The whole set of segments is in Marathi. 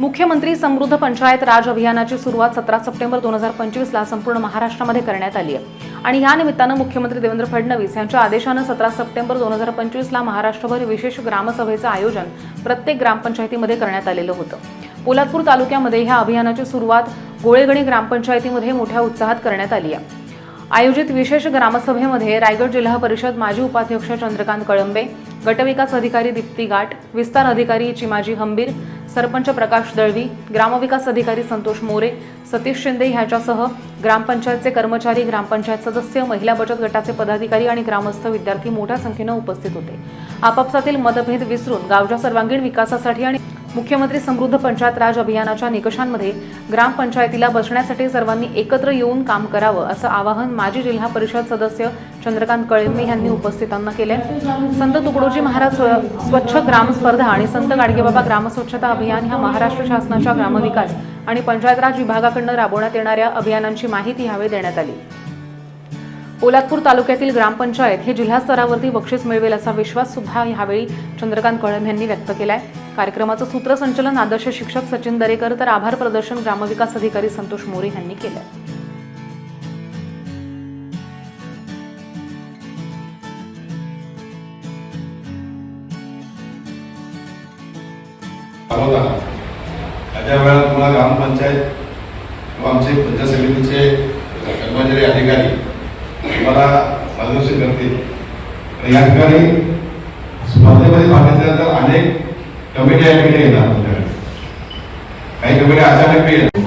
मुख्यमंत्री समृद्ध पंचायत राज अभियानाची सुरुवात सतरा सप्टेंबर दोन हजार पंचवीसला संपूर्ण महाराष्ट्रामध्ये करण्यात आली आहे. आणि या निमित्तानं मुख्यमंत्री देवेंद्र फडणवीस यांच्या आदेशानं सतरा सप्टेंबर दोन हजार पंचवीसला महाराष्ट्रभर विशेष ग्रामसभेचं आयोजन प्रत्येक ग्रामपंचायतीमध्ये करण्यात आलेलं होतं. पोलादपूर तालुक्यामध्ये ह्या अभियानाची सुरुवात गोळेगणी ग्रामपंचायतीमध्ये मोठ्या उत्साहात करण्यात आली आहे. आयोजित विशेष ग्रामसभेमध्ये रायगड जिल्हा परिषद माजी उपाध्यक्ष चंद्रकांत कळंबे गटविकास अधिकारी दीप्ती गाठ विस्तार अधिकारी चिमाजी हंबीर सरपंच प्रकाश दळवी ग्रामविकास अधिकारी संतोष मोरे सतीश शिंदे ह्याच्यासह ग्रामपंचायतचे कर्मचारी ग्रामपंचायत सदस्य महिला बचत गटाचे पदाधिकारी आणि ग्रामस्थ विद्यार्थी मोठ्या संख्येनं उपस्थित होते. आपापसातील मतभेद विसरून गावच्या सर्वांगीण विकासासाठी आणि मुख्यमंत्री समृद्ध पंचायत राज अभियानाच्या निकषांमध्ये ग्रामपंचायतीला बसण्यासाठी सर्वांनी एकत्र येऊन काम करावं असं आवाहन माजी जिल्हा परिषद सदस्य चंद्रकांत कळंबे यांनी उपस्थितांना केले. संत तुकडोजी महाराज स्व- स्वच्छ ग्राम स्पर्धा आणि संत गाडगेबाबा ग्रामस्वच्छता अभियान ह्या महाराष्ट्र शासनाच्या ग्रामविकास आणि पंचायत राज विभागाकडून राबवण्यात येणाऱ्या अभियानांची माहिती यावेळी देण्यात आली. पोलादपूर तालुक्यातील ग्रामपंचायत हे जिल्हा स्तरावरती बक्षीस मिळवेल असा विश्वास सुद्धा यावेळी चंद्रकांत कळम यांनी व्यक्त केलाय. कार्यक्रमाचं सूत्रसंचलन आदर्श शिक्षक सचिन दरेकर तर आभार प्रदर्शन ग्रामविकास अधिकारी संतोष मोरे यांनी केलं. चालवला अशा तुम्हाला ग्रामपंचायत आमचे पंचायत समितीचे कर्मचारी अधिकारी तुम्हाला मार्गदर्शन करतील. या ठिकाणी स्पर्धेमध्ये भाग घेतल्यानंतर अनेक कमिट्या या ठिकाणी येणार तुमच्याकडे काही कमिट्या अचानक बी येतात.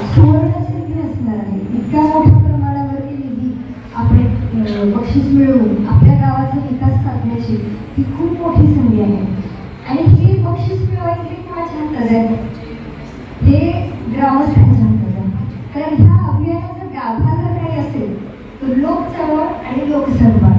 बक्षीस मिळवून आपल्या गावाचा विकास साधण्याची ही खूप मोठी संधी आहे आणि ही बक्षीस मिळवायची माझ्या हातात आहे हे ग्रामस्थांच्या हातात आहे कारण ह्या अभियानाचा गाभा जर काही असेल तर लोक चळवळ आणि लोकसभा